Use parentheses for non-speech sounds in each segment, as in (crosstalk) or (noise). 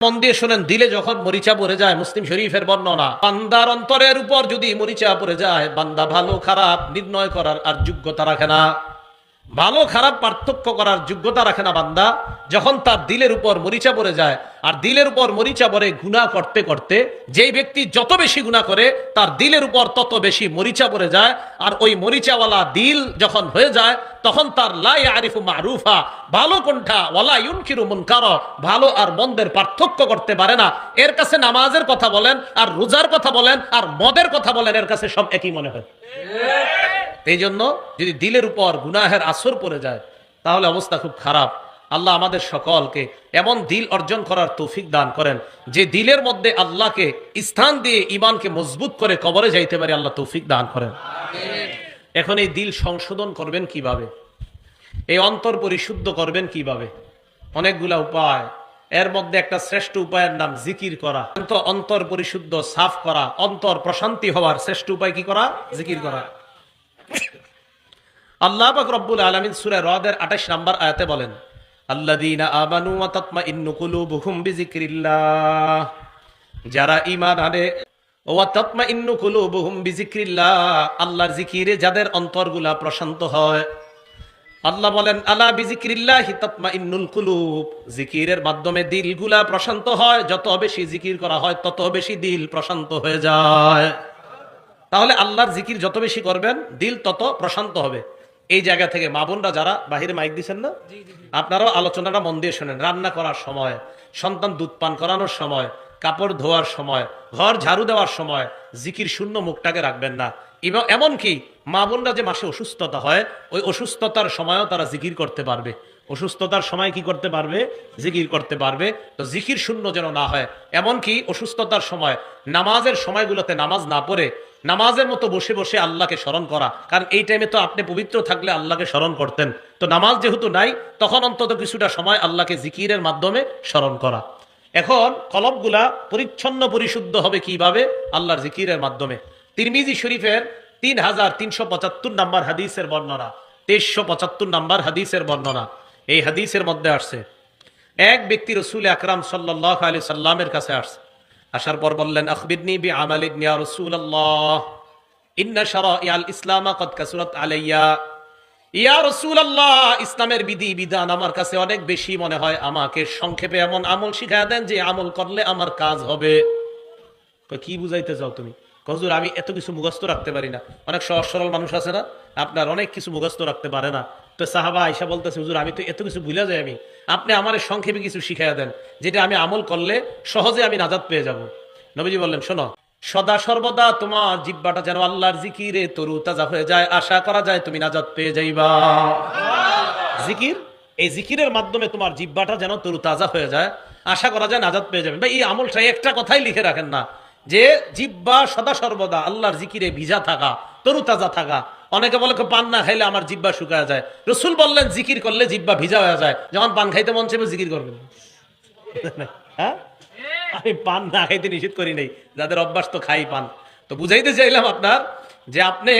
মন দিয়ে শোনেন, দিলে যখন মরিচা পরে যায়, মুসলিম শরীফের বর্ণনা, বান্দার অন্তরের উপর যদি মরিচা পরে যায়, বান্দা ভালো খারাপ, নির্ণয় করার আর যোগ্যতা রাখে না। ভালো খারাপ পার্থক্য করার যোগ্যতা রাখে না বান্দা। যখন তার দিলের উপর মরিচা পড়ে যায়, আর দিলের উপর মরিচা পড়ে গুণা করতে করতে, যেই ব্যক্তি যত বেশি গুণা করে, তার দিলের উপর তত বেশি মরিচা পড়ে যায়, আর ওই মরিচাওয়ালা দিল যখন হয়ে যায়, তখন তার লাই আরিফু মারুফা, ভালো কোনটা? ওয়ালা ইউনকিরু মুনকার, ভালো আর মন্দের পার্থক্য করতে পারে না। এর কাছে নামাজের কথা বলেন, আর রোজার কথা বলেন, আর মদের কথা বলেন, এর কাছে সব একই মনে হয়। এই জন্য যদি দিলের উপর গুনাহের আসর পড়ে যায়, তাহলে অবস্থা খুব খারাপ। আল্লাহ আমাদের সকলকে এমন দিল অর্জন করার তৌফিক দান করেন, যে দিলের মধ্যে আল্লাহকে স্থান দিয়ে ইমানকে মজবুত করে কবরে যাইতে পারে আল্লাহ তৌফিক দান করেন। এখন এই দিল সংশোধন করবেন কীভাবে? এই অন্তর পরিশুদ্ধ করবেন কীভাবে? অনেকগুলা উপায় এর মধ্যে একটা শ্রেষ্ঠ উপায়ের নাম জিকির করা। অন্তর পরিশুদ্ধ, সাফ করা, অন্তর প্রশান্তি হওয়ার শ্রেষ্ঠ উপায় কি করা? জিকির করা। আল্লাহ পাক রব্বুল আলামিন সূরা রদের 28 নম্বর আয়াতে বলেন, আল্লাযীনা আমানু ওয়া তাতমাইন্নু কুলুবুহুম বিযিকরিল্লাহ। যারা ঈমান আনে, ওয়া তাতমাইন্নু কুলুবুহুম বিযিকরিল্লাহ। আল্লাহর জিকিরে যাদের অন্তরগুলা প্রশান্ত হয়। আল্লাহ বলেন আলা বিজিক্রিল্লাহি তাতমাইন্নুল কুলুব। জিকিরের মাধ্যমে দিলগুলা প্রশান্ত হয়। যত বেশি জিকির করা হয় তত বেশি দিল প্রশান্ত হয়ে যায়। তাহলে আল্লাহর জিকির যত বেশি করবেন দিল তত প্রশান্ত হবে। এই জায়গা থেকে মা বোনরা যারা বাহিরে মাইক দিচ্ছেন না? আপনারাও আলোচনাটা মন দিয়ে শোনেন। রান্না করার সময় সন্তান দুধ পান করানোর সময় কাপড় ধোয়ার সময় ঘর ঝাড়ু দেওয়ার সময় জিকির শূন্য মুখটাকে রাখবেন না। এবং এমনকি মা বোনরা যে মাসে অসুস্থতা হয়, ওই অসুস্থতার সময়ও তারা জিকির করতে পারবে। অসুস্থতার সময় কি করতে পারবে? জিকির করতে পারবে। তো জিকির শূন্য যেন না হয়, এমনকি অসুস্থতার সময়, নামাজের সময়গুলোতে নামাজ না পড়ে, নামাজের মতো বসে বসে আল্লাহকে স্মরণ করা। কারণ এই টাইমে তো আপনি পবিত্র থাকলে আল্লাহকে স্মরণ করতেন। তো নামাজ যেহেতু নাই, তখন অন্তত কিছুটা সময় আল্লাহকে জিকিরের মাধ্যমে স্মরণ করা। এখন কলবগুলা পরিচ্ছন্ন পরিশুদ্ধ হবে কীভাবে? আল্লাহর জিকিরের মাধ্যমে। তিরমিজি শরীফের তিন হাজার তিনশো পঁচাত্তর নাম্বার হাদিসের বর্ণনা। তেইশশো পঁচাত্তর নাম্বার হাদিসের বর্ণনা। এই হাদিসের মধ্যে আসছে, এক ব্যক্তি রসুল আকরাম সাল্লাহ আলি সাল্লামের কাছে আসছে। আসার পর বললেন আখবিদনি বি ইয়া রাসূলুল্লাহ। ইন্না শারাইআল ইসলাম কাসুরাত আলাইয়া। ইয়া রাসূলুল্লাহ, ইসলামের বিধি বিধান আমার কাছে অনেক বেশি মনে হয়। আমাকে সংক্ষেপে এমন আমল শিখায় দেন যে আমল করলে আমার কাজ হবে। কি বুঝাইতে চাও তুমি? হজুর, আমি এত কিছু মুখস্থ রাখতে পারি না। অনেক সহজ সরল মানুষ আছে না? আপনার অনেক কিছু মুখস্থ রাখতে পারে না। তো সাহাবা আইসা বলতেছে, হুজুর, আমি তো এত কিছু ভুলে যাই আমি। আপনি আমার সংক্ষেপে কিছু শিখাইয়া দেন, যেটা আমি আমল করলে সহজে আমি নাজাদ পেয়ে যাব। নবীজি বললেন, শোনো, সদা সর্বদা তোমার জিব্বাটা যেন আল্লাহর জিকিরে তরু তাজা হয়ে যায়। আশা করা যায় তুমি নাজাদ পেয়ে যাইবা। জিকির, এই জিকিরের মাধ্যমে তোমার জিব্বাটা যেন তরু তাজা হয়ে যায়। আশা করা যায় নাজাদ পেয়ে যাবেন। ভাই, এই আমলটা একটা কথাই লিখে রাখেন না। যে জিব্বা সদা সর্বদা আল্লাহর জিকিরে ভিজা থাকা তরু তাজা থাকা। অনেকে বলে পান না খাইলে আমার জিব্বা শুকায় যায়। রসুল বললেন, জিকির করলে জিব্বা ভিজা হয়ে যায়। যখন পান খাইতে মন চাইবে, জিকির করবেন। (laughs) হ্যাঁ? আমি পান না খাইতে নিষেধ করি নাই। যাদের অভ্যাস তো খাই পান। তো বুঝাইতে চাইলাম আপনার যে আপনি,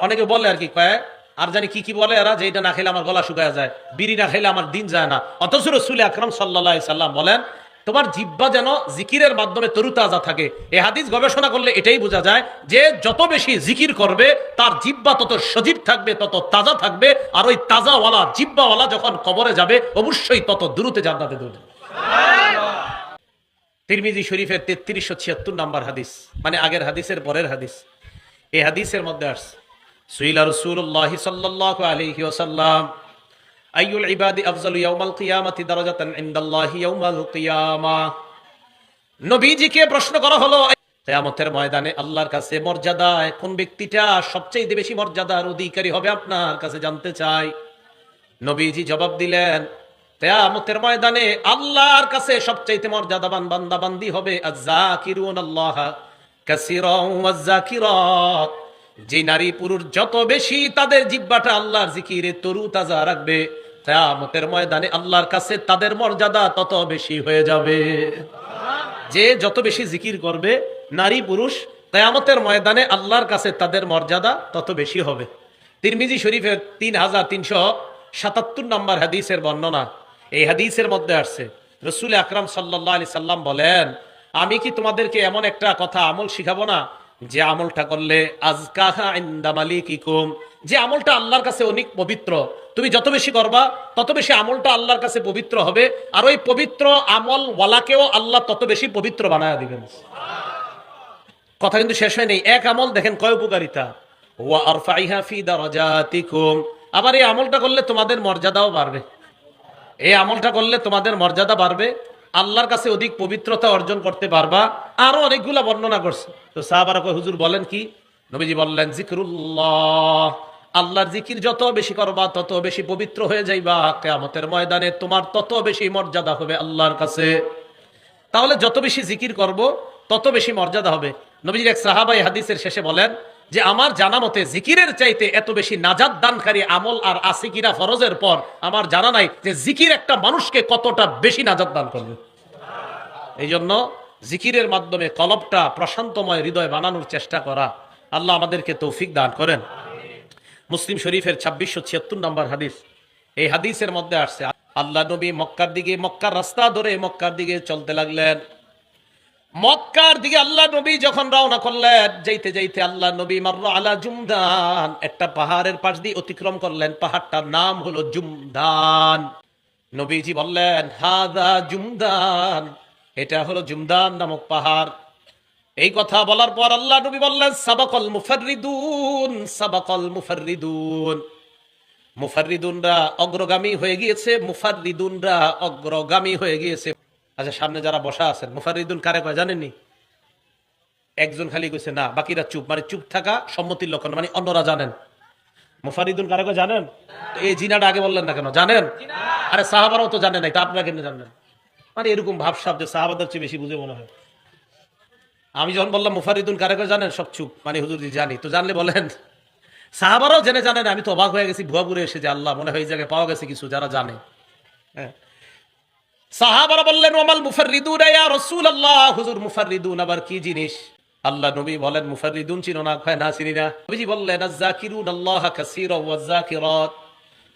অনেকে বলে আর কি, কয়, আর জানি কি কি বলে এরা, যে এটা না খেলে আমার গলা শুকায় যায়, বিড়ি না খেলে আমার দিন যায় না। অথচ রসুল আকরম সাল্লাহ সাল্লাম বলেন তোমার জিব্বা যেন জিকিরের মাধ্যমে তরুতাজা থাকে। এ হাদিস গবেষণা করলে এটাই বোঝা যায় যে যত বেশি জিকির করবে, তার জিব্বা তত সজীব থাকবে, তত তাজা থাকবে। আর ওই তাজাওয়ালা জিব্বাওয়ালা যখন কবরে যাবে, অবশ্যই তত দ্রুত জান্নাতে দৌড়বে। তিরমিজি শরীফের তেত্রিশশো ছিয়াত্তর নাম্বার হাদিস মানে আগের হাদিসের পরের হাদিস। এই হাদিসের মধ্যে আসছে, সুইলা রসুল্লাহ সাল্লাহ আলাইহি ওয়াসাল্লাম আইয়ুল ইবাদি আফজালু ইয়াউমাল কিয়ামাতি দারাজাতান ইনদাল্লাহি ইয়াউমাল কিয়ামা। নবীজিকে প্রশ্ন করা হলো, কিয়ামতের ময়দানে আল্লাহর কাছে মর্যাদায় কোন ব্যক্তিটা সবচেয়ে বেশি মর্যাদার অধিকারী হবে আপনার কাছে জানতে চাই। নবীজি জবাব দিলেন, কেয়ামতের ময়দানে আল্লাহর কাছে সবচাইতে মর্যাদাবান বান্দা বান্দি হবে আল্লাহ কাসীরাও ওয়াজ্জাকিরাত। যে নারী পুরুষ যত বেশি তাদের জিব্বাটা আল্লাহর জিকিরে তরু তাজা রাখবে, কেয়ামতের ময়দানে আল্লাহর কাছে তাদের মর্যাদা তত বেশি হয়ে যাবে। যে যত বেশি জিকির করবে, নারী পুরুষ, কেয়ামতের ময়দানে আল্লাহর কাছে তাদের মর্যাদা তত বেশি হবে। তিরমিজি শরীফের তিন হাজার তিনশো সাতাত্তর নম্বর হাদিসের বর্ণনা এই হাদিসের মধ্যে আসছে। রসুল আকরাম সাল্লাহ আলি সাল্লাম বলেন, আমি কি তোমাদেরকে এমন একটা কথা আমল শিখাবো না যে আমলটা করলে আজকাহা ইন্দা মালিকিকুম, যে আমলটা আল্লাহর কাছে অনেক পবিত্র। তুমি যত বেশি করবা, তত বেশি আমলটা আল্লাহর কাছে পবিত্র হবে, আর ওই পবিত্র আমল ওয়ালাকেও আল্লাহ তত বেশি পবিত্র বানায় দিবেন। কথা কিন্তু শেষ হয় নেই এক আমল দেখেন কয় উপকারিতা? আবার এই আমলটা করলে তোমাদের মর্যাদাও বাড়বে। এই আমলটা করলে তোমাদের মর্যাদা বাড়বে। আল্লাহর কাছে অধিক পবিত্রতা অর্জন করতে পারবা। আরও অনেকগুলা বর্ণনা করছে। তো সাহাবারা হুজুর, বলেন কি? নবীজি বললেন জিকরুল্লাহ আল্লাহর জিকির যত বেশি করবা, তত বেশি পবিত্র হয়ে যাইবা। কেয়ামতের ময়দানে তোমার তত বেশি মর্যাদা হবে আল্লাহর কাছে। তাহলে যত বেশি জিকির করব, তত বেশি মর্যাদা হবে। নবীজির এক সাহাবাই হাদিসের শেষে বলেন যে আমার জানা মতে জিকিরের চাইতে এত বেশি নাজাদ দানকারী আমল আর আসিকিরা ফরজের পর, আমার জানা নাই যে জিকির একটা মানুষকে কতটা বেশি নাজাদ দান করবে। এই জন্য জিকিরের মাধ্যমে কলবটা প্রশান্তময় হৃদয় বানানোর চেষ্টা করা আল্লাহ আমাদেরকে তৌফিক দান করেন। মুসলিম শরীফের ছাব্বিশশো ছিয়াত্তর নম্বর হাদিস। এই হাদিসের মধ্যে আসছে, আল্লাহ নবী মক্কার দিকে মক্কার রাস্তা ধরে মক্কার দিকে চলতে লাগলেন। মক্কার দিকে আল্লাহ নবী যখন রওনা করলেন, যাইতে যাইতে আল্লাহ নবী মারল আলা জুমদান, একটা পাহাড়ের পাশ দিয়ে অতিক্রম করলেন। পাহাড়টার নাম হলো জুমদান। নবীজি বললেন, হাদা জুমদান। এটা হলো জুমদান নামক পাহাড়। এই কথা বলার পর আল্লাহ নবী বললেন, সাবাকল মুফাররিদুন সাবাকল মুফাররিদুন। মুফাররিদুনরা অগ্রগামী হয়ে গিয়েছে, মুফাররিদুনরা অগ্রগামী হয়ে গিয়েছে। আচ্ছা সামনে যারা বসা আছেন মুফাররিদুন কারে কয়, জানেননি? একজন খালি কইছে, না, বাকিরা চুপ। মানে চুপ থাকা সম্মতির লক্ষণ মানে অন্যরা জানেন। মুফারিদুন কারে কয়, জানেন? এই জিনাটা আগে বললেন না কেন? জানেন? আরে সাহাবারাও তো জানে নাই, তা আপনারা কেন জানেন মানে এরকম ভাবসাব যে সাহাবাদের চেয়ে বেশি বুঝে মনে হয়। আমি যখন বললাম মুফারিদুন কারে কয়, জানেন? সব চুপ। মানে হুজুর, জি, জানি। তো জানলে বলেন, সাহাবারাও জেনে জানেন আমি তো অবাক হয়ে গেছি ভুয়াপুরে এসে যে আল্লাহ, মনে হয় এই জায়গায় পাওয়া গেছে কিছু যারা জানে। হ্যাঁ। সাহাবারা বললেন, ওমাল মুফাররিদুন ইয়া রাসূলুল্লাহ। হুজুর, মুফাররিদুন আবার কি জিনিস? আল্লাহ নবী বলেন মুফারিদুন চিনো না, কয় না চিনি না। নবীজি বললেন আয-যাকিরুন আল্লাহ কাসীরা ওয়াজ যাকিরাত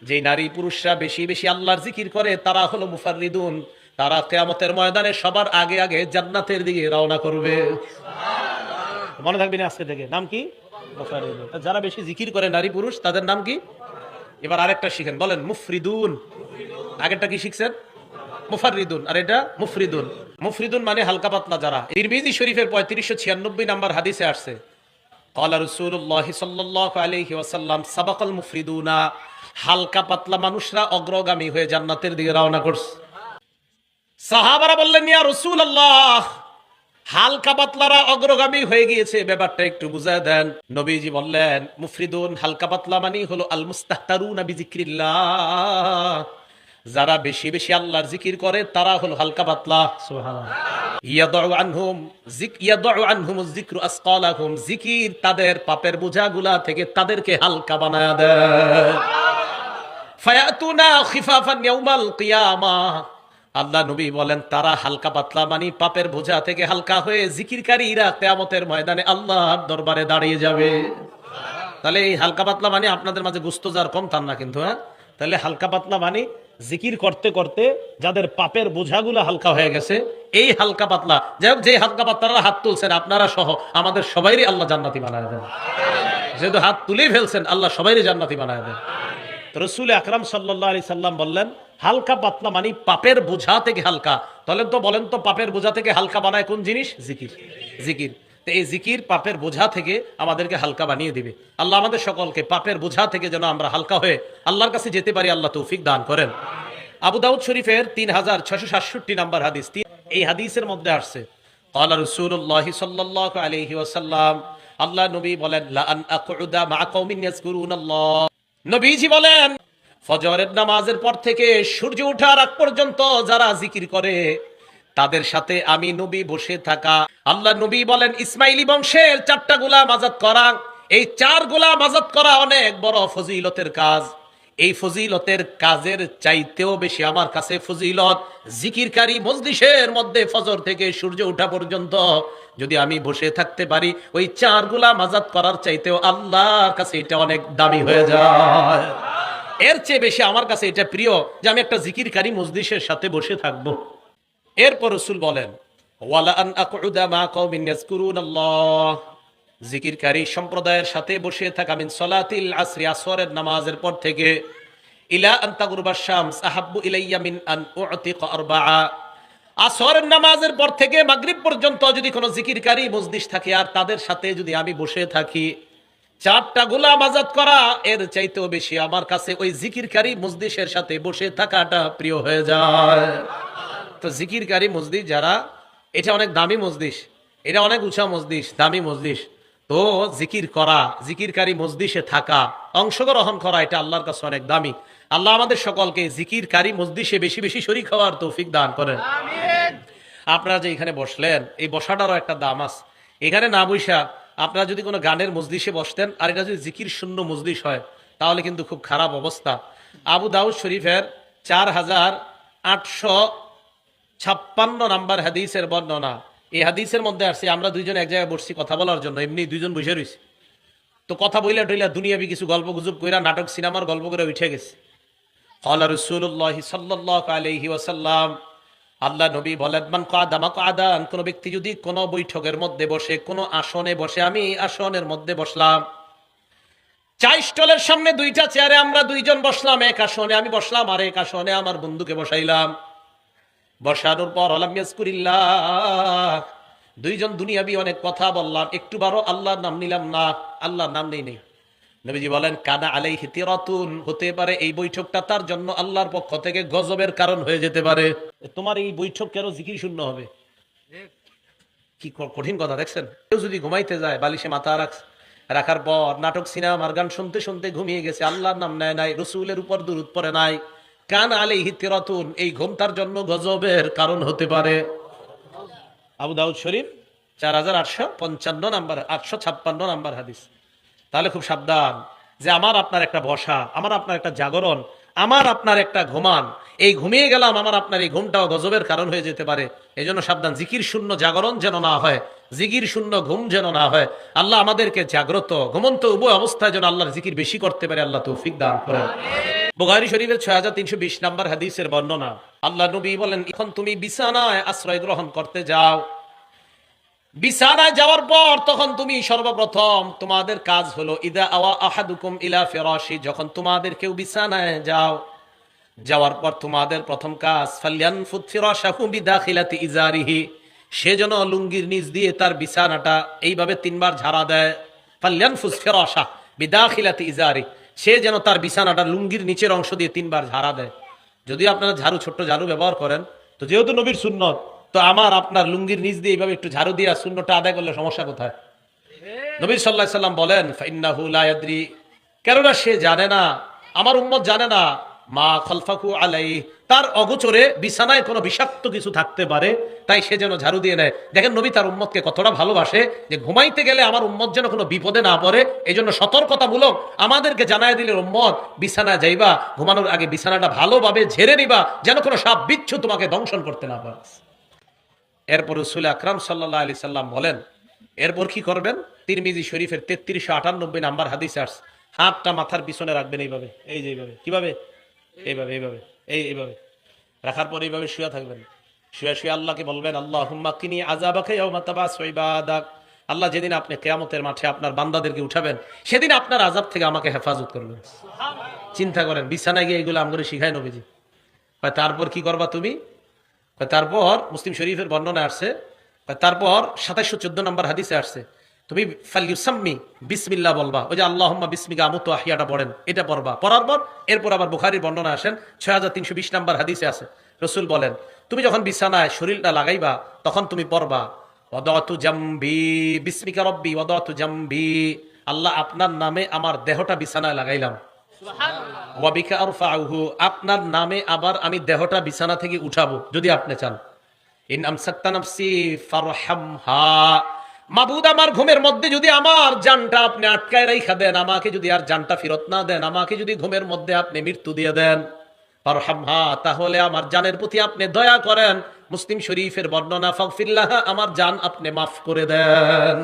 যে নারী পুরুষরা বেশি বেশি আল্লাহর জিকির করে, তারা হলো মুফারিদুন তারা কিয়ামতের ময়দানে সবার আগে আগে জান্নাতের দিকে রওনা করবে। মনে থাকবে না আজকে থেকে? নাম কি? মুফাররিদুন। তা যারা বেশি জিকির করে নারী পুরুষ, তাদের নাম কি? এবার আরেকটা শিখেন। বলেন, মুফরিদুন। আগেরটা কি শিখছেন? মুফারিদুন আর এটা মুফরিদুন। মুফরিদুন মানে হালকা পাতলা যারা। তিরমিজি শরীফের পঁয়ত্রিশশো ছিয়ানব্বই নাম্বার হাদিসে আসছে। কলা রসুল্লাহ সাল্লাহ আলহি ওয়াসাল্লাম সাবাকাল মুফরিদুনা হালকা পাতলা মানুষরা অগ্রগামী হয়ে জান্নাতের দিকে রওনা করছে। সাহাবারা বললেন, ইয়া রসুল আল্লাহ হালকা পাতলারা অগ্রগামী হয়ে গিয়েছে। ব্যাপারটা একটু বুঝায় দেন। নবীজি বললেন, মুফরিদুন, হালকা পাতলা মানেই হলো আল মুস্তাহতারুনা বিজিক্রিল্লাহ। যারা বেশি বেশি আল্লাহর জিকির করে তারা হলো হালকা পাতলা। জিকির তাদের পাপের বোঝাগুলা থেকে তাদেরকে হালকা বানায় দেয়। আল্লাহ নবী বলেন তারা হালকা পাতলা মানি পাপের বোঝা থেকে হালকা হয়ে জিকিরকারীরা কিয়ামতের ময়দানে আল্লাহর দরবারে দাঁড়িয়ে যাবে। তাহলে এই হালকা পাতলা মানে আপনাদের মাঝে গুস্ত যার কম তার না কিন্তু হ্যাঁ? তাহলে হালকা পাতলা মানে জিকির করতে করতে যাদের পাপের বোঝাগুলো হালকা হয়ে গেছে, এই হালকা পাতলা, যাই হোক, যে হালকা পাতলারা হাত তুলছেন, আপনারা সহ আমাদের সবাইরই আল্লাহ জান্নাতি বানায় দেন। যেহেতু হাত তুলেই ফেলছেন, আল্লাহ সবাইরই জান্নাতি বানায় দেন। রসুল আকরাম সাল্লাহ আলি সাল্লাম বললেন, হালকা পাতলা মানে পাপের বোঝা থেকে হালকা। তাহলে তো বলেন তো, পাপের বোঝা থেকে হালকা বানায় কোন জিনিস? জিকির। জিকির। তো এই জিকির পাপের বোঝা থেকে আমাদেরকে হালকা বানিয়ে দিবে আল্লাহ আমাদের সকলকে পাপের বোঝা থেকে যেন আমরা হালকা হয়ে আল্লাহর কাছে যেতে পারি আল্লাহ তৌফিক দান করেন আবু দাউদ শরীফের তিন হাজার ছশো সাতষট্টি নাম্বার হাদিস তিন- এই হাদিসের মধ্যে আসছে قال رسول الله صلى الله عليه وسلم আল্লাহ নবী বলেন লা আন আকুদা মা কওমিন ইয়াজকুরুন আল্লাহ নবীজি বলেন ফজরের নামাজের পর থেকে সূর্য ওঠার আগ পর্যন্ত যারা জিকির করে তাদের সাথে আমি নবী বসে থাকা। আল্লাহ নবী বলেন, ইসমাইলি বংশের চারটা গোলাম আজাদ করা। এই চার গোলাম আজাদ করা অনেক বড় ফজিলতের কাজ। এই ফজিলতের কাজের চাইতেও বেশি আমার কাছে ফজিলত। জিকিরকারী মজলিসের মধ্যে ফজর থেকে সূর্য ওঠা পর্যন্ত যদি আমি বসে থাকতে পারি, ওই চার গোলাম আজাদ করার চাইতেও আল্লাহর কাছে এটা অনেক দামি হয়ে যায়। এর চেয়ে বেশি আমার কাছে এটা প্রিয় যে আমি একটা জিকিরকারী মজলিসের সাথে বসে থাকব। এরপর রসুল বলেন জিকিরকারী সম্প্রদায়ের সাথে বসে থাকা সলাতিল আসরি, আসরের নামাজের পর থেকে নামাজের পর থেকে মাগরিব পর্যন্ত যদি কোনো জিকিরকারী মজলিস থাকে, আর তাদের সাথে যদি আমি বসে থাকি, চারটা গোলাম আজাদ করা, এর চাইতেও বেশি আমার কাছে ওই জিকিরকারী মজলিসের সাথে বসে থাকাটা প্রিয় হয়ে যায়। তো জিকিরকারী মসজিদ যারা এটা অনেক দামি মসজিদ এটা অনেক উঁচা মসজিদ দামি মসজিদ তো জিকির করা জিকিরকারী মসজিদে থাকা অংশগ্রহণ করা এটা আল্লাহর কাছে অনেক দামি। আল্লাহ আমাদের সকলকে জিকিরকারী মসজিদে বেশি বেশি শরিক হওয়ার তৌফিক দান করেন। আপনারা যে এখানে বসলেন এই বসাটারও একটা দাম আছে। এখানে না বৈশা আপনারা যদি কোনো গানের মজলিসে বসতেন আর এটা যদি জিকির শূন্য মজলিস হয় তাহলে কিন্তু খুব খারাপ অবস্থা। আবু দাউদ শরীফের চার হাজার আটশো ছাপ্পান্ন নাম্বার হাদিসের বর্ণনা। এই হাদিসের মধ্যে আসছে, আমরা দুইজন এক জায়গায় বসছি কথা বলার জন্য, এমনি দুইজন বসে রয়েছি। তো কথা বইলা টইলা দুনিয়াবি কিছু গল্প গুজব কইরা, নাটক, সিনেমার গল্প করে উঠে গেছে। কলা রসুল্লাহ সাল্লাহ আলহি ওসাল্লাম আল্লাহ নবী বলেন, মান কাদামা কাদান কোনো ব্যক্তি যদি কোনো বৈঠকের মধ্যে বসে, কোনো আসনে বসে, আমি আসনের মধ্যে বসলাম। চাই স্টলের সামনে দুইটা চেয়ারে আমরা দুইজন বসলাম, এক আসনে আমি বসলাম আর এক আসনে আমার বন্ধুকে বসাইলাম। বসানোর পর আলাম ইয়াজকুরিল্লাহ। দুইজন দুনিয়াবি অনেক কথা বললাম, একটু বারো আল্লাহর নাম নিলাম না, আল্লাহর নাম নেই নেই নবীজি বলেন, কানা আলাই হিতিরাতুন হতে পারে এই বৈঠকটা তার জন্য আল্লাহর পক্ষ থেকে গজবের কারণ হয়ে যেতে পারে। তোমার এই বৈঠক কেন জিকির শূন্য হবে? কি কঠিন কথা, দেখছেন? কেউ যদি ঘুমাইতে যায়, বালিশে মাথা রাখ রাখার পর নাটক সিনেমার গান শুনতে শুনতে ঘুমিয়ে গেছে, আল্লাহর নাম নেয় নাই, রসুলের উপর দূরত পরে নাই। কান আলাই হিতিরাতুন এই ঘুম তার জন্য গজবের কারণ হতে পারে। আবু দাউদ শরীফ, চার হাজার আটশো পঞ্চান্ন নাম্বার, আটশো ছাপ্পান্ন নাম্বার হাদিস। তাহলে খুব সাবধান যে আমার আপনার একটা বসা, আমার আপনার একটা জাগরণ, আমার আপনার একটা ঘুমান। এই ঘুমিয়ে গেলাম, আমার আপনার এই ঘুমটাও গজবের কারণ হয়ে যেতে পারে। এই জন্য সাবধান, জিকির শূন্য জাগরণ যেন না হয়, জিকির শূন্য ঘুম যেন না হয়। আল্লাহ আমাদেরকে জাগ্রত, ঘুমন্ত উভয় অবস্থায় যেন আল্লাহর জিকির বেশি করতে পারে, আল্লাহ তৌফিক দান করেন। বুখারী শরীফের ছয় হাজার তিনশো বিশ নম্বর হাদিসের বর্ণনা। আল্লাহ নবী বলেন, এখন তুমি বিছানায় আশ্রয় গ্রহণ করতে যাও। বিছানায় যাওয়ার পর তখন তুমি সর্বপ্রথম তোমাদের কাজ হলো, ইদা আওয়া আহাদুকুম ইলা ফেরাশি যখন তোমাদের কেউ বিছানায় যাও, যাওয়ার পর তোমাদের প্রথম কাজ ফালিয়ান ফুতফিরাশাহু বিদাখিলাতি ইজারিহি সে যেন লুঙ্গির নিচ দিয়ে তার বিছানাটা এইভাবে তিনবার ঝাড়া দেয় ফালিয়ান ফুসফিরাশা বিদাখিলাতি ইজারি সে যেন তার বিছানাটা লুঙ্গির নিচের অংশ দিয়ে তিনবার ঝাড়া দেয়। যদি আপনারা ঝাড়ু, ছোট্ট ঝাড়ু ব্যবহার করেন, তো যেহেতু নবীর সুন্নত, তো আমার আপনার লুঙ্গির নিচ দিয়ে এইভাবে একটু ঝাড়ু দিয়ে শূন্যটা আদায় করলে সমস্যা কোথায়? নবীর সাল্লাহ সাল্লাম বলেন কেননা সে জানে না, আমার উম্মত জানে না, মা খলফাকু আলাই তার অগোচরে বিছানায় কোনো বিষাক্ত কিছু থাকতে পারে, তাই সে যেন ঝাড়ু দিয়ে নেয়। দেখেন নবী তার উম্মতকে কতটা ভালোবাসে যে ঘুমাইতে গেলে আমার উম্মত যেন কোনো বিপদে না পড়ে এই জন্য সতর্কতামূলক আমাদেরকে জানায় দিলে উম্মত, বিছানায় যাইবা, ঘুমানোর আগে বিছানাটা ভালোভাবে ঝেড়ে নিবা, যেন কোনো সাপ বিচ্ছু তোমাকে দংশন করতে না পারে। এরপর রসুল আকরাম সাল্লাহ আলি সাল্লাম বলেন, এরপর কি করবেন? তিরমিজি শরীফের তেত্রিশশো আটানব্বই নাম্বার হাদিস হাতটা মাথার পিছনে রাখবেন এইভাবে, এই যে এইভাবে, কীভাবে? এইভাবে এইভাবে। এই এইভাবে। রাখার পর এইভাবে শুয়ে থাকবেন। শুয়ে শুয়ে আল্লাহকে বলবেন আল্লাহ হুম্মা কিনি আজাবাকে আল্লাহ যেদিন আপনি কেয়ামতের মাঠে আপনার বান্দাদেরকে উঠাবেন সেদিন আপনার আজাব থেকে আমাকে হেফাজত করবেন। চিন্তা করেন বিছানায় গিয়ে এগুলো আমগুলো শিখাই নবীজি। তারপর কি করবা তুমি? তারপর মুসলিম শরীফের বর্ণনা আসছে তারপর সাতাইশো চোদ্দ নম্বর হাদিসে আসছে তুমি ফালিউসাম্মি বিসমিল্লাহ বলবা। ওই যে আল্লাহ বিসমিকা আমুত আহিয়াটা পড়েন এটা পড়বা। পড়ার পর এরপর আবার বুখারির বর্ণনা আসেন ছয় হাজার তিনশো বিশ নম্বর হাদিসে আছে। রসুল বলেন তুমি যখন বিছানায় শরীরটা লাগাইবা তখন তুমি পড়বা ওদতু জাম্বি বিসমিকা রব্বি ওদতু জাম্বি। আল্লাহ আপনার নামে আমার দেহটা বিছানায় লাগাইলাম। ওয়াবিকা আপনার নামে আবার আমি দেহটা বিছানা থেকে উঠাবো যদি আপনি চান। ইন আমসাক্তা নাফসি ফারহামহা। মাবুদ আমার ঘুমের মধ্যে যদি আমার জানটা আপনি আটকায় রাইখা দেন, আমাকে যদি আর জানটা ফেরত না দেন, আমাকে যদি ঘুমের মধ্যে আপনি মৃত্যু দিয়ে দেন তাহলে আমার জানের প্রতি আপনি দয়া করেন, মুসলিম শরীফের বর্ণনা ফাগফিল্লাহ আমার জান আপনি মাফ করে দেন।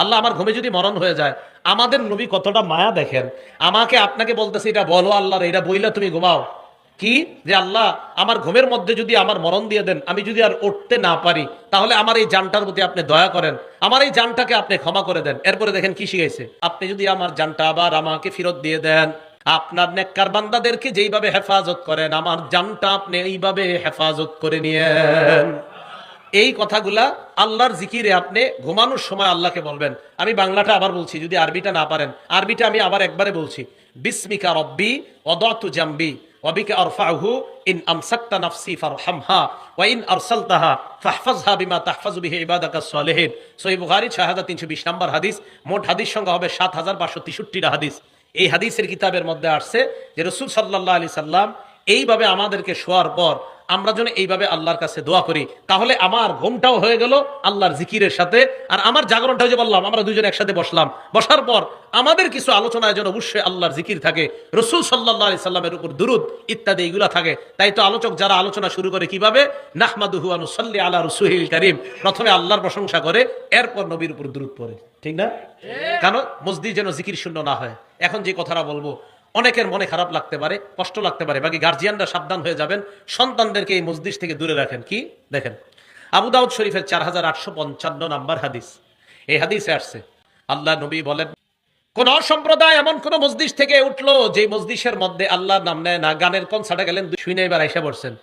আল্লাহ আমার ঘুমে যদি মরণ হয়ে যায়, আমাদের নবী কতটা মায়া দেখেন। আমাকে আপনাকে বলতেছে, এটা বলো আল্লাহর, এটা বইলে তুমি ঘুমাও। কি? যে আল্লাহ, আমার ঘুমের মধ্যে যদি আমার মরণ দিয়ে দেন, আমি যদি আর উঠতে না পারি, তাহলে আমার এই জানটার প্রতি আপনি দয়া করেন। আমার এই জানটাকে আপনি ক্ষমা করে দেন। এরপরে দেখেন কি শিখাইছে? আপনি যদি আমার জানটা আবার আমাকে ফেরত দিয়ে দেন, আপনার নেককার বান্দাদেরকে যেইভাবে হেফাজত করেন, আমার জানটা আপনি এইভাবে হেফাজত করে নিয়েন। এই কথাগুলা আল্লাহর জিকিরে আপনি ঘুমানোর সময় আল্লাহকে বলবেন। আমি বাংলাটা আবার বলছি, যদি আরবিটা না পারেন। আরবিটা আমি আবার একবারে বলছি। বিস্মিকা রব্বি অদতু জাম্বি। ওয়াবিকে আরফাহু ইন আমসাক্তা নম্বর হাদিস। মোট হাদিস সংখ্যা হবে 7563টা হাদিস। এই হাদিসের কিতাবের মধ্যে আসছে যে রসুল সাল্লাল্লাহু আলাইহি সাল্লাম এইভাবে আমাদেরকে শোয়ার পর আমরা যেন এইভাবে আল্লাহর কাছে দোয়া করি তাহলে আমার ঘুমটাও হয়ে গেল আল্লাহর জিকিরের সাথে আর আমার জাগরণটাও যে বললাম আমরা দুজন একসাথে বসলাম। বসার পর আমাদের কিছু আলোচনায় যেন অবশ্যই আল্লাহর জিকির থাকে। রসুল সাল্লাহ আলি সাল্লামের উপর দুরুদ ইত্যাদি এইগুলা থাকে। তাই তো আলোচক যারা আলোচনা শুরু করে কীভাবে? নাহমাদুহু আনুসাল্লি আল্লাহ রসুহিল করিম। প্রথমে আল্লাহর প্রশংসা করে এরপর নবীর উপর দুরুদ পড়ে। ঠিক না? কারণ মসজিদ যেন জিকির শূন্য না হয়। এখন যে কথাটা বলব অনেকের মনে খারাপ লাগতে পারে, কষ্ট লাগতে পারে, বাকি গার্জিয়ানরা সাবধান হয়ে যাবেন, সন্তানদেরকে এই মসজিদ থেকে দূরে রাখেন। কি? দেখেন, আবু দাউদ শরীফের চার হাজার আটশো পঞ্চান্ন নাম্বার হাদিস। এই হাদিসে আসছে, আল্লাহ নবী বলেন, কোন সম্প্রদায় এমন কোন মসজিদ থেকে উঠল, যে মসজিদের মধ্যে আল্লাহর নাম নেয় না, গানের কনসার্টে গেলেন শুনে এবার আইসা পড়ছেন।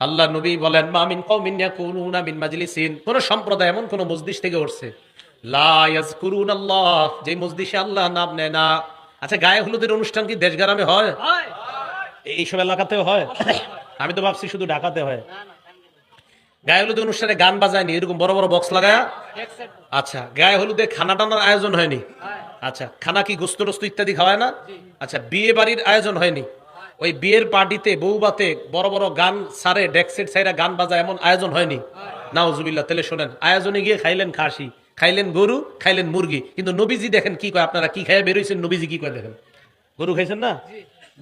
আল্লাহ নবী বলেন মামিন কৌমিন ইয়াকুনুনা মিন মাজলিসিন। কোন সম্প্রদায় এমন কোন মসজিদ থেকে উঠছে, লা ইয়াজকুরুন আল্লাহ যে মসজিদে আল্লাহ নাম নেয় না আচ্ছা গায়ে হলুদের অনুষ্ঠান কি দেশ গ্রামে হয়? এইসব এলাকাতেও হয়? আমি তো ভাবছি শুধু ঢাকাতে হয়। গায়ে হলুদের অনুষ্ঠানে গান বাজায়নি এরকম বড় বড় বক্স লাগায়? আচ্ছা গায়ে হলুদে খানা টানার আয়োজন হয়নি? আচ্ছা খানা কি গোস্ত টোস্ত ইত্যাদি খাওয়ায় না? আচ্ছা বিয়ে বাড়ির আয়োজন হয়নি? ওই বিয়ের পার্টিতে বউবাতে বড় বড় গান সারে ডেকসেট সাইরা গান বাজায় এমন আয়োজন হয়নি? নাউজুবিল্লাহ তাহলে শোনেন আয়োজনে গিয়ে খাইলেন খাসি। খাইলেন গরু খাইলেন মুরগি। কিন্তু নবীজি দেখেন কি কয় আপনারা কি খাইয়া বেরোইছেন নবীজি কি কয় দেখেন? গরু খাইছেন না?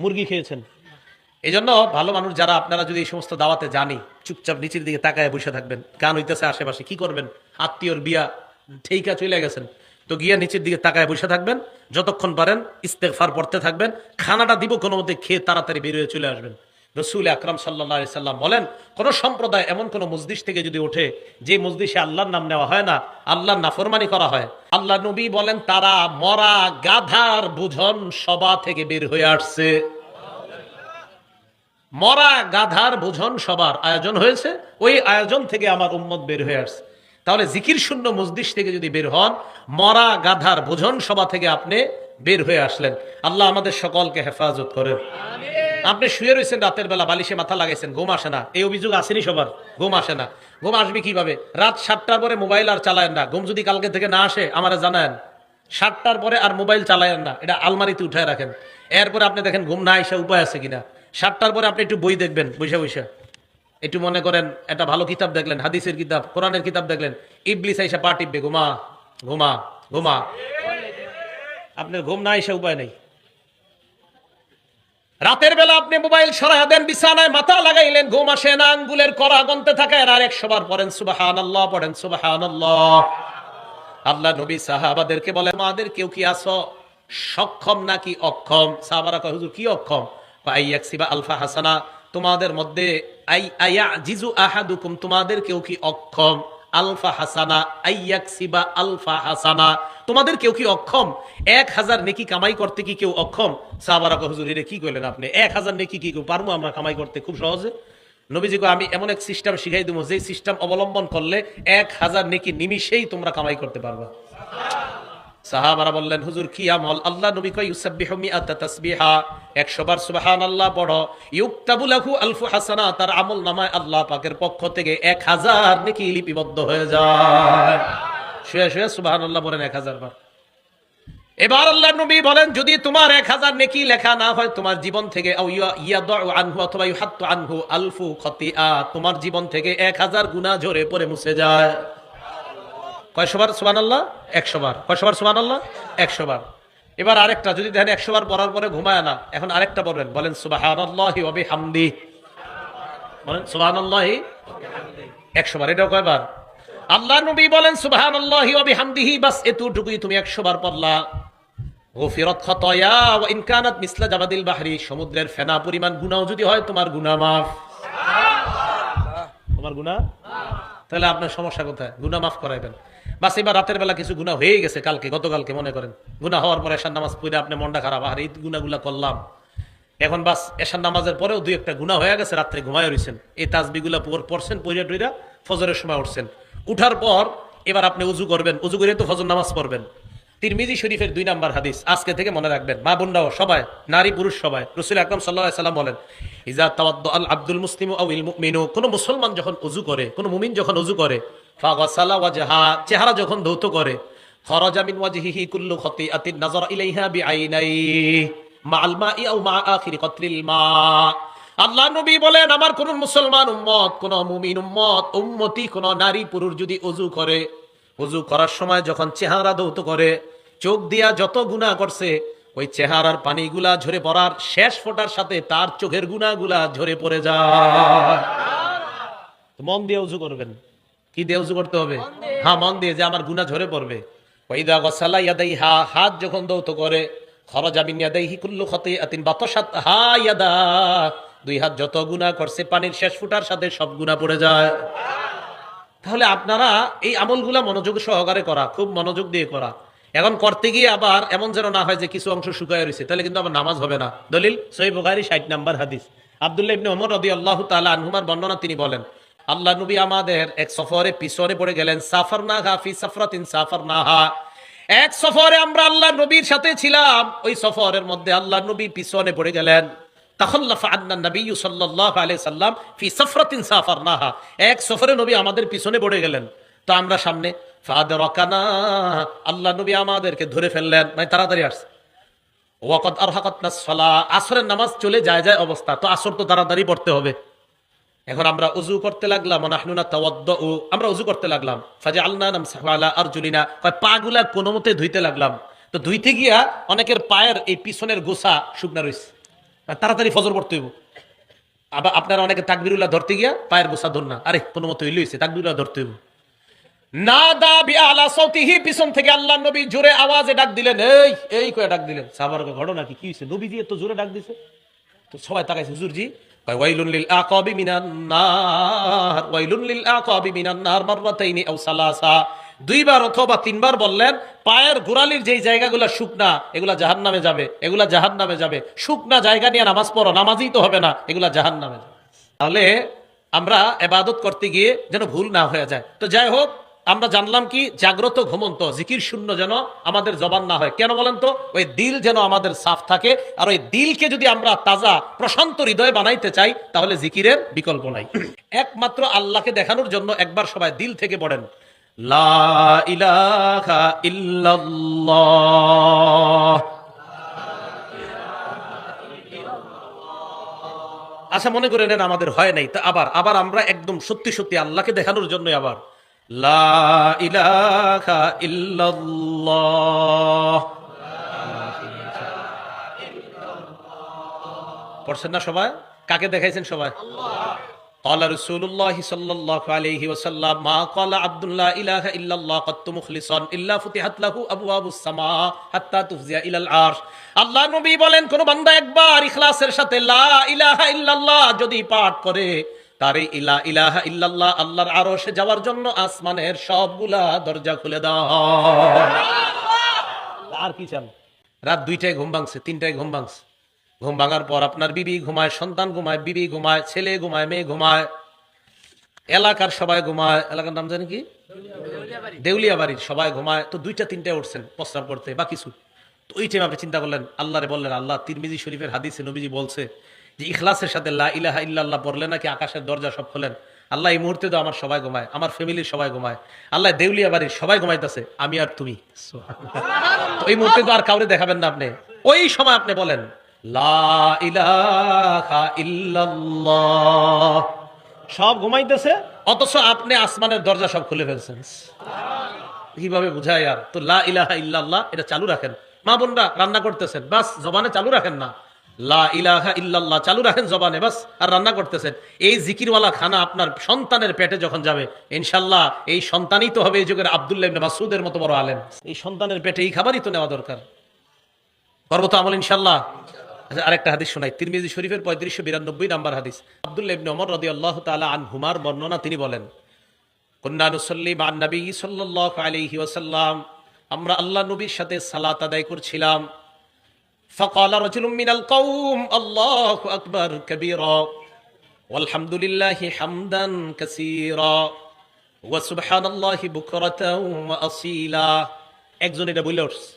মুরগি খেয়েছেন। এই জন্য ভালো মানুষ যারা আপনারা যদি এই সমস্ত দাওয়াতে জানি চুপচাপ নিচের দিকে তাকায় বসে থাকবেন গান হইতেছে আশেপাশে কি করবেন? আত্মীয়র বিয়া ঠিকা চলে গেছেন। তো গিয়া নিচের দিকে তাকায় বসে থাকবেন যতক্ষণ পারেন ইস্তেকফার পড়তে থাকবেন খানাটা দিব কোনো মধ্যে খেয়ে তাড়াতাড়ি বেরিয়ে চলে আসবেন। রসুল আকরাম সাল্লাহ সাল্লাম বলেন, কোন সম্প্রদায় এমন কোন মসজিদ থেকে যদি ওঠে, যে মসজিদে আল্লাহর নাম নেওয়া হয় না, আল্লাহর নাফরমানি করা হয়। আল্লাহ নবী বলেন, তারা মরা গাধার বুঝন সভা থেকে বের হয়ে আসছে। মরা গাধার বোঝন সবার আয়োজন হয়েছে, ওই আয়োজন থেকে আমার উম্মত বের হয়ে আসছে। তাহলে জিকির শূন্য মসজিদ থেকে যদি বের হন, মরা গাধার বোঝন সভা থেকে আপনি বের হয়ে আসলেন। আল্লাহ আমাদের সকলকে হেফাজত করেন। আপনি শুয়ে রয়েছেন রাতের বেলা, বালিশে মাথা লাগাইছেন, ঘুম আসে না। এই অভিযোগ আসেনি সবার, ঘুম আসে না। ঘুম আসবে কীভাবে? রাত সাতটার পরে মোবাইল আর চালায়েন না। ঘুম যদি কালকে থেকে না আসে, আমারা জানায়েন। সাতটার পরে আর মোবাইল চালায়েন না। এটা আলমারিতে উঠায় রাখেন। এরপরে আপনি দেখেন ঘুম না এসে উপায় আছে কিনা। সাতটার পরে আপনি একটু বই দেখবেন বৈশা বৈশা একটু মনে করেন, একটা ভালো কিতাব দেখলেন, হাদিসের কিতাব, কোরআনের কিতাব দেখলেন। ইবলিস আইসা পা টিপবে ঘুমা ঘুমা ঘুমা। আপনার ঘুম না এসে উপায় নেই। রাতের বেলা আপনি মোবাইল সরাইয়া দেন, বিছানায় মাথা লাগাইলেন, ঘুম আসে না, আঙ্গুলের করা গন্তে থাকে, আর একশো বার পড়েন সুবাহান আল্লাহ পড়েন সুবাহান আল্লাহ আল্লাহ নবী সাহাবাদেরকে বলে আমাদের কেউ কি আসো সক্ষম নাকি অক্ষম? সাহাবারা কয়, হুজুর, কি অক্ষম? আইয়াকসিবা আলফা হাসানা, তোমাদের মধ্যে আই আয়া জিজু আহাদুকুম, তোমাদের কেউ কি অক্ষম? আলফা হাসানা, আইয়াকসিবা আলফা হাসানা। তোমাদের কেউ কি অক্ষম? এক হাজার নেকি কামাই করতে কি কেউ অক্ষম? সাহাবারাক হুজুর এটা কি করলেন আপনি? এক হাজার নেকি কি কেউ পারব আমরা কামাই করতে খুব সহজে? নবীজি আমি এমন এক সিস্টেম শিখাই দেবো যে সিস্টেম অবলম্বন করলে এক হাজার নেকি নিমিষেই তোমরা কামাই করতে পারবা। সাহাবারা বললেন, হুজুর, কি আমল? আল্লাহ নবী কয়, ইউসাব্বিহু মিআতা তাসবিহা। 100 বার সুবহানাল্লাহ পড়ো। ইউক্তাবু লাহু আলফু হাসানা। তার আমল নামায় আল্লাহ পাকের পক্ষ থেকে 1000 নেকি লিপিবদ্ধ হয়ে যায়। শুয়ে শুয়ে সুবহানাল্লাহ বলেন 1000 বার। এবার আল্লাহ নবী বলেন, যদি তোমার 1000 নেকি লেখা না হয়, তোমার জীবন থেকে, আও ইয়া- ইয়াদউ আনহু অথবা ইউহাত্তু আনহু আলফু খতিআ, তোমার জীবন থেকে 1000 গুনাহ ঝরে পড়ে মুছে যায়। কয়শো বার সুবান আল্লাহ একশো বার কয়শো বার সুবান আল্লাহ একশো বার এবার আরেকটা যদি দেখেন একশো বার পড়ার পরে ঘুমায় না এখন আরেকটা বলবেন বলেন সুবাহান আল্লাহি ওবি হামদি বলেন সুবাহান আল্লাহি একশো বার এটাও কয়বার? আল্লাহ নবী বলেন সুবাহান আল্লাহি ওবি হামদিহি বাস এতটুকুই তুমি একশো বার পড়লা। গফিরত খতয়া ওয়া ইন কানাত মিসলা জাবাদিল বাহরি সমুদ্রের ফেনা পরিমাণ গুনাহ যদি হয় তোমার গুনাহ মাফ। তোমার গুনাহ? তাহলে আপনার সমস্যা কোথায়? গুনা মাফ করাইবেন। বাস এবার রাতের বেলা কিছু গুণা হয়ে গেছে কালকে, গতকালকে মনে করেন। গুণা হওয়ার পর এসার নামাজ পড়ে আপনি মনটা খারাপ, আর এই গুণাগুলা করলাম। এখন বাস এসার নামাজের পরেও দুই একটা গুণা হয়ে গেছে, রাত্রে ঘুমায় রয়েছেন এই তাজবিগুলা পর পড়ছেন পইরা টইরা ফজরের সময় উঠছেন। উঠার পর এবার আপনি উজু করবেন। উজু করে তো ফজর নামাজ পড়বেন। তিরমিজি শরীফের দুই নাম্বার হাদিস আজকে থেকে মনে রাখবেন। মা বোনরাও সবাই, নারী পুরুষ সবাই। রসুল আকরম সাল্লাহ সাল্লাম বলেন, ইজা তাওয়াদ্দ আল আব্দুল মুসলিম ইল মুমিনু কোন মুসলমান যখন উজু করে, কোন মুমিন যখন উজু করে, ফাগাসালা ওয়াজহা চেহারা যখন ধৌত করে, খরাজা মিন ওয়াজহিহি কুল্লু খতিআতিন নাযারা ইলাইহা বিআইনাই মাআল মাই আও মা আখিরি কতরিল মা আল্লাহ নবী বলেন, আমার কোন মুসলমান উম্মত, কোন মুমিন উম্মত, উম্মতি কোন নারী পুরুষ যদি উজু করে উজু করার সময় যখন চেহারা দৌত করে চোখ দিয়া যত গুণা করছে ওই চেহারার পানিগুলা ঝরে পড়ার শেষ ফোটার সাথে তার চোখের গুণাগুলা ঝরে পড়ে যায়। মন দিয়ে উজু করবেন। কি দিয়ে উজু করতে হবে? হ্যাঁ মন দিয়ে যে আমার গুণা ঝরে পড়বে। ওইদা গসালা ইয়াদাই হা হাত যখন দৌত করে দুই হাত যত গুণা করছে পানির শেষ ফুটার সাথে সব গুণা পড়ে যায়। তাহলে আপনারা এই আমলগুলা মনোযোগ সহকারে করা, খুব মনোযোগ দিয়ে করা। এখন করতে গিয়ে আবার এমন যেন না হয় যে কিছু অংশ শুকায় রয়েছে, তাহলে কিন্তু আমার নামাজ হবে না। দলিল সই বুখারি, ষাট নাম্বার হাদিস। আব্দুল্লাহ ইবনে ওমর রদি আল্লাহ তালা আনহুমার বর্ণনা তিনি বলেন, আল্লাহ নবী আমাদের এক সফরে পিছনে পড়ে গেলেন সাফার না হা ফি সাফরাতিন সাফার না হা এক সফরে আমরা আল্লাহ নবীর সাথে ছিলাম, ওই সফরের মধ্যে আল্লাহ নবী পিছনে পড়ে গেলেন। সাল্লাম ফি সাফারনাহা। এক সফরে নবী আমাদের পিছনে পড়ে গেলেন। তো আমরা সামনে আল্লাহ নবী আমাদেরকে ধরে ফেললেন। মানে তাড়াতাড়ি আসছে। আরহাকাতনা সালা, আসরের নামাজ চলে যায় যায় অবস্থা। তো আসর তো তাড়াতাড়ি পড়তে হবে। এখন আমরা উজু করতে লাগলাম আমরা উজু করতে লাগলাম। ফাজা আল্লাহ নাম সাহালা আরজুলিনা। কয়, পাগুলা কোনো মতে ধুইতে লাগলাম। তো ধুইতে গিয়া অনেকের পায়ের এই পিছনের গোসা শুকনা রয়েছে তাড়াতাড়ি ফজর পড়তে হইব। আবার আপনারা অনেকে তাকবিরুল্লাহ ধরতে গিয়া পায়ের গোসা ধর না আরে, কোনো মতো হইলে হয়েছে তাকবিরুল্লাহ ধরতে হইব। না পিছন থেকে আল্লাহ নবী জোরে আওয়াজে ডাক দিলেন ডাক দিলেন। সাবার ঘটনা কি হয়েছে জোরে ডাক দিছে? তো তাকাইছে আকাবি মিনান মিনান দুইবার অথবা তিনবার বললেন, পায়ের গোড়ালির যেই জায়গাগুলো শুকনা, এগুলা জাহান নামে যাবে, এগুলা জাহান নামে যাবে। শুকনা জায়গা নিয়ে নামাজ পড়ো, নামাজই তো হবে না, এগুলা জাহান নামে তাহলে আমরা এবাদত করতে গিয়ে যেন ভুল না হয়ে যায়। তো যাই হোক, আমরা জানলাম কি, জাগ্রত ঘুমন্ত, জিকির শূন্য যেন আমাদের জবান না হয়। কেন বলেন তো? ওই দিল যেন আমাদের সাফ থাকে, আর ওই দিলকে যদি আমরা তাজা, প্রশান্ত হৃদয় বানাইতে চাই, তাহলে জিকিরের বিকল্প নাই। একমাত্র আল্লাহকে দেখানোর জন্য একবার সবাই দিল থেকে পড়েন। লা আচ্ছা মনে করে নেন আমাদের হয় নাই, তা আবার আবার আমরা একদম সত্যি সত্যি আল্লাহকে দেখানোর জন্য আবার। লা পড়ছেন না সবাই? কাকে দেখাইছেন সবাই? قال رسول الله صلى الله عليه وسلم ما قال عبد الله اله الا الله قد مخلصا الا فتحت له ابواب السماء حتى تفزع الى العرش আল্লাহ নবী বলেন কোন বান্দা একবার ইখলাসের সাথে লা ইলাহা ইল্লাল্লাহ যদি পাঠ করে তারে ইলা ইলাহা ইল্লাল্লাহ আল্লাহর আরশে যাওয়ার জন্য আসমানের সবগুলা দরজা খুলে দাও আর কি চান রাত দুইটায় ঘুম ভাঙছে তিনটায় ঘুম ভাঙছে ঘুম ভাঙার পর আপনার বিবি ঘুমায় সন্তান ঘুমায় বিবি ঘুমায় ছেলে ঘুমায় মেয়ে ঘুমায় এলাকার সবাই ঘুমায় এলাকার নাম জানি কি? দেউলিয়া বাড়ির সবাই ঘুমায়। তো দুইটা তিনটা উঠছেন প্রস্তাব করতে বা কিছু তো ওই টাইম আপনি চিন্তা করলেন আল্লাহরে বললেন আল্লাহ তিরমিজি শরীফের হাদিসে নবীজি বলছে যে ইখলাসের সাথে লা ইলাহা ইল্লাল্লাহ পড়লে নাকি আকাশের দরজা সব খোলেন? আল্লাহ এই মুহূর্তে তো আমার সবাই ঘুমায় আমার ফ্যামিলির সবাই ঘুমায়। আল্লাহ দেউলিয়া বাড়ির সবাই ঘুমাইতেছে আমি আর তুমি। তো এই মুহূর্তে তো আর কাউরে দেখাবেন না আপনি। ওই সময় আপনি বলেন সব ঘুমাইতেছে? অথচ আপনি আসমানের দরজা সব খুলে ফেলছেন। কীভাবে বুঝায় আর? তো লা ইলাহা ইল্লাল্লাহ এটা চালু রাখেন। মা বোনরা রান্না করতেছেন বাস জবানে চালু রাখেন না। লা ইলাহা ইল্লাল্লাহ চালু রাখেন জবানে বাস আর রান্না করতেছেন। এই জিকিরওয়ালা খানা আপনার সন্তানের পেটে যখন যাবে ইনশাল্লাহ এই সন্তানই তো হবে এই যুগের আব্দুল্লাহ ইবনে মাসুদের মতো বড় আলেম। এই সন্তানের পেটে এই খাবারই তো নেওয়া দরকার। করব তো আমল ইনশাল্লাহ আচ্ছা আরেকটা হাদিস শোনাই তিরমিজি শরীফের পঁয়ত্রিশশো বিরানব্বই নাম্বার হাদিস আব্দুল্লাহ ইবনে ওমর রাদি আল্লাহ তালা আন হুমার বর্ণনা তিনি বলেন কন্যা নুসল্লি মান নবী সাল্লাহ আলাইহি ওয়াসাল্লাম আমরা আল্লাহ নবীর সাথে সালাত আদায় করছিলাম فقال رجل من القوم الله أكبر كبيرا والحمد لله حمدا كثيرا وسبحان الله بكرة وأصيلا একজন এটা বলে উঠছে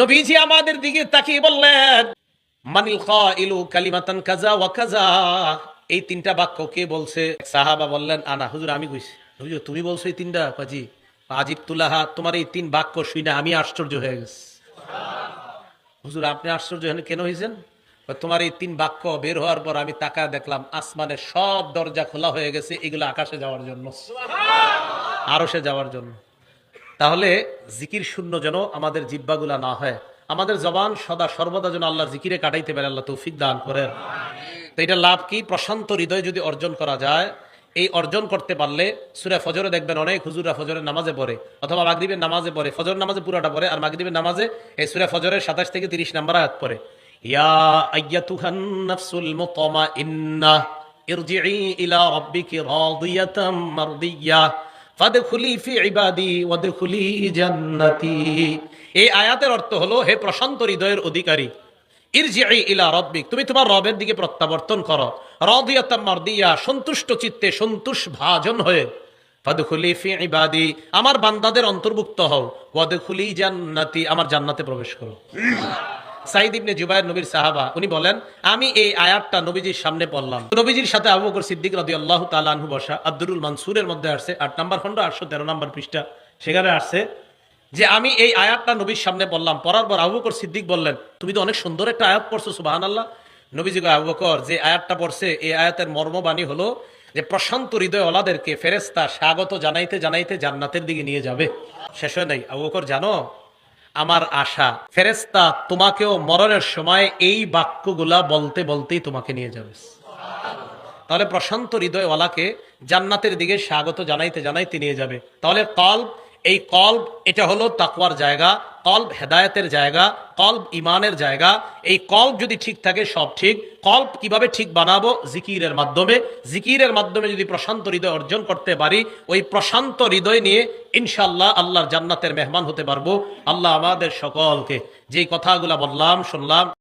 নবীজি আমাদের দিকে তাকিয়ে বললেন, মানিল খাইলু কালিমাতান কাজা ওয়া কাজা এই তিনটা বাক্য কে বলছে? সাহাবা বললেন আনা হুজুর, আমি কইছি। হুজুর, তুমি বলছো এই তিনটা? কাজী আজিব তুলাহা, তোমার এই তিন বাক্য শুনে আমি আশ্চর্য হয়ে গেছি। হুজুর, আপনি আশ্চর্য হন, কেন হয়েছেন তোমার এই তিন বাক্য বের হওয়ার পর আমি তাকা দেখলাম, আসমানের সব দরজা খোলা হয়ে গেছে, এগুলো আকাশে যাওয়ার জন্য আরও সে যাওয়ার জন্য। তাহলে জিকির শূন্য যেন আমাদের জিব্বাগুলা না হয়। আমাদের জবান সদা সর্বদা যেন আল্লাহ জিকিরে কাটাইতে পারে, আল্লাহ তৌফিক দান করেন। তো এটা লাভ কি? প্রশান্ত হৃদয় যদি অর্জন করা যায়, এই অর্জন করতে পারলে সুরে ফজরে দেখবেন অনেক হুজুরা ফজরের নামাজে পড়ে, অথবা মাগরিবের নামাজে পড়ে ফজর নামাজে পুরাটা পড়ে, আর মাগরিবের নামাজে এই সুরে ফজরের সাতাশ থেকে তিরিশ নাম্বার আয়াত পড়ে। ইয়া ইরজিই ইলা রাব্বিকি রাদিয়াতাম মারদিয়া। জান্নাতি। এই আয়াতের অর্থ হলো, হে প্রশান্ত হৃদয়ের অধিকারী ইলা তুমি তোমার রবের দিকে প্রত্যাবর্তন করো। সন্তুষ্ট চিত্তে হয়ে। আমার বান্দাদের অন্তর্ভুক্ত হও। ওয়াদখুলি জান্নাতি, আমার জান্নাতে প্রবেশ করো। সাইদ ইবনে জুবাইর নবীর সাহাবা উনি বলেন আমি এই আয়াতটা নবীজির সামনে পড়লাম। নবীজির সাথে আবু বকর সিদ্দিক রাদিয়াল্লাহু তাআলা আনহু বসা আব্দুল মানসুরের মধ্যে আসছে আট নাম্বার খন্ড আটশো তেরো নাম্বার পৃষ্ঠা সেখানে আসছে যে আমি এই আয়াতটা নবীর সামনে বললাম পড়ার পর আবু বকর সিদ্দিক বললেন তুমি তো অনেক সুন্দর একটা আয়াত পড়ছো সুবহানাল্লাহ। নবীজি কয়, আবু বকর যে আয়াতটা পড়ছে এই আয়াতের মর্মবাণী হলো যে প্রশান্ত হৃদয় ওলাদেরকে ফেরেস্তা স্বাগত জানাইতে জানাইতে জান্নাতের দিকে নিয়ে যাবে। শেষ হয় নাই। আবু বকর জানো আমার আশা। ফেরেস্তা তোমাকেও মরণের সময় এই বাক্যগুলা বলতে বলতেই তোমাকে নিয়ে যাবে। তাহলে প্রশান্ত হৃদয়ওয়ালাকে জান্নাতের দিকে স্বাগত জানাইতে জানাইতে নিয়ে যাবে। তাহলে কল্প, এই কল্প, এটা হলো তাকুয়ার জায়গা। কল্ব হেদায়তের জায়গা, কল্ব ইমানের জায়গা, এই কল্ব যদি ঠিক থাকে, সব ঠিক। কল্প কীভাবে ঠিক বানাবো? জিকিরের মাধ্যমে। জিকিরের মাধ্যমে যদি প্রশান্ত হৃদয় অর্জন করতে পারি, ওই প্রশান্ত হৃদয় নিয়ে ইনশাল্লাহ আল্লাহর জান্নাতের মেহমান হতে পারব। আল্লাহ আমাদের সকলকে যেই কথাগুলা বললাম, শুনলাম